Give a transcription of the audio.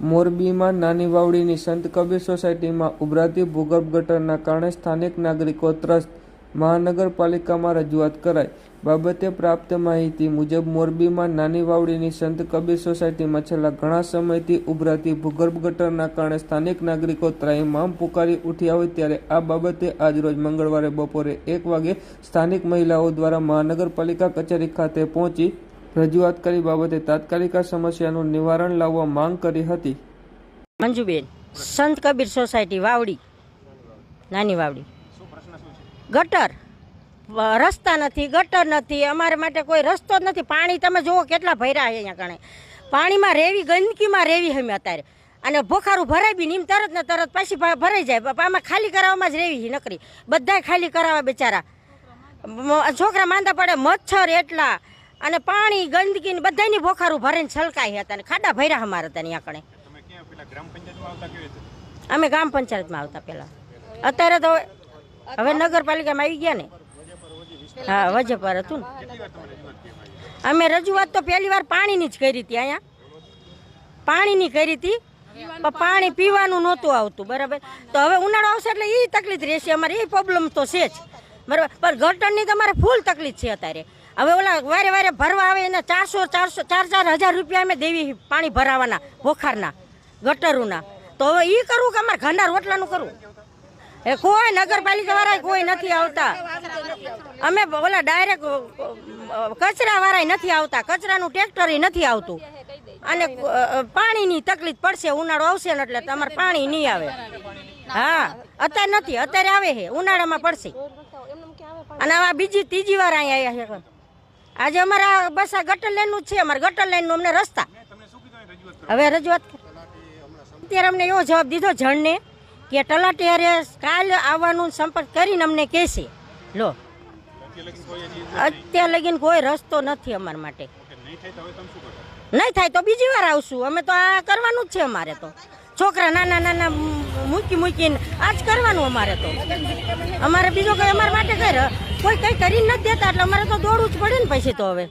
મોરબીમાં નાની વાવડીની સંત કબીર સોસાયટીમાં ઉભરાતી ભૂગર્ભ ગટરના કારણે સ્થાનિક નાગરિકો ત્રસ્ત મહાનગરપાલિકામાં રજૂઆત કરાઈ. બાબતે પ્રાપ્ત માહિતી મુજબ મોરબીમાં નાની વાવડીની સંત કબીર સોસાયટીમાં છેલ્લા ઘણા સમયથી ઉભરાતી ભૂગર્ભ ગટરના કારણે સ્થાનિક નાગરિકો ત્રાહિમામ પુકારી ઉઠ્યા હોય ત્યારે આ બાબતે આજરોજ મંગળવારે બપોરે એક વાગે સ્થાનિક મહિલાઓ દ્વારા મહાનગરપાલિકા કચેરી ખાતે પહોંચી રજૂઆત કરી બાબતે તાત્કાલિક સમસ્યાનું નિવારણ લાવવા માંગ કરી હતી. મંજુબેન, સંત કબીર સોસાયટી, વાવડી. નાની વાવડી. ગટર. રસ્તા નથી, ગટર નથી. અમારે માટે કોઈ રસ્તો જ નથી. પાણી તમે જુઓ કેટલા ભર્યા અહીંયા કણે. પાણીમાં રેવી, ગંદકીમાં રેવી અમે અત્યારે. અને ભોખારું ભરાય બી નીમ તરત ને તરત પાછી ભરાઈ જાય. આમાં ખાલી કરાવવામાં જ રેવી નકરી. બધાય ખાલી કરાવવા બિચારા. છોકરા માંદા પડે, મચ્છર એટલા. અને પાણી ગંદકી ને બધાની ભોખારું ભરીને છલકાય હતા અને ખાડા ભર્યા અમારે હતા અહીંયા કણે અમે ગ્રામ પંચાયતમાં આવતા પહેલા અત્યારે તો હવે નગરપાલિકામાં આવી ગયા ને. હા વજે પર હતું ને. અમે રજૂઆત તો પહેલી વાર પાણીની જ કરી હતી અહીંયા. પાણીની કરી હતી પણ પાણી પીવાનું નહોતું આવતું બરાબર? તો હવે ઉનાળો આવશે એટલે એ તકલીફ રહેશે. અમારે એ પ્રોબ્લેમ તો છે જ. બરાબર? પણ ગટરની તમારે ફૂલ તકલીફ છે અત્યારે. હવે ઓલા વારે વારે ભરવા આવે એને ચારસો ચારસો, ચાર ચાર હજાર રૂપિયા અમે દેવી પાણી ભરાવાના બોખારના ગટરોના. તો હવે એ કરવું કે અમારે ઘરના રોટલાનું કરવું એ કોઈ નગરપાલિકા વાળા કોઈ નથી આવતા. અમે ઓલા ડાયરેક્ટ કચરા વાળા નથી આવતા, કચરાનું ટ્રેક્ટર નથી આવતું. અને પાણીની તકલીફ પડશે, ઉનાળો આવશે ને એટલે તમારે પાણી નહીં આવે. હા, અત્યારે નથી, અત્યારે આવે છે, ઉનાળામાં પડશે. અને આ બીજી, ત્રીજી વાર અહીંયા આવ્યા છે. આજે અમારા બસ આ ગટર લાઈનનું છે, અમારે ગટર લાઈનનું અમને રસ્તા. હવે રજૂઆત અત્યારે અમને એવો જવાબ દીધો જણને કે તલાટી અરે કાલ આવવાનું સંપર્ક કરીને અમને કહેશે લો. અત્યાર લગીન કોઈ રસ્તો નથી અમારા માટે. નહીં થાય તો બીજી વાર આવશું. અમે તો આ કરવાનું જ છે અમારે તો. છોકરા નાના નાના મૂકી મૂકીને આ જ કરવાનું અમારે તો. અમારે બીજો કઈ અમારા માટે કઈ કોઈ કરી નથી દેતા એટલે અમારે તો દોડવું જ પડે ને પછી તો હવે.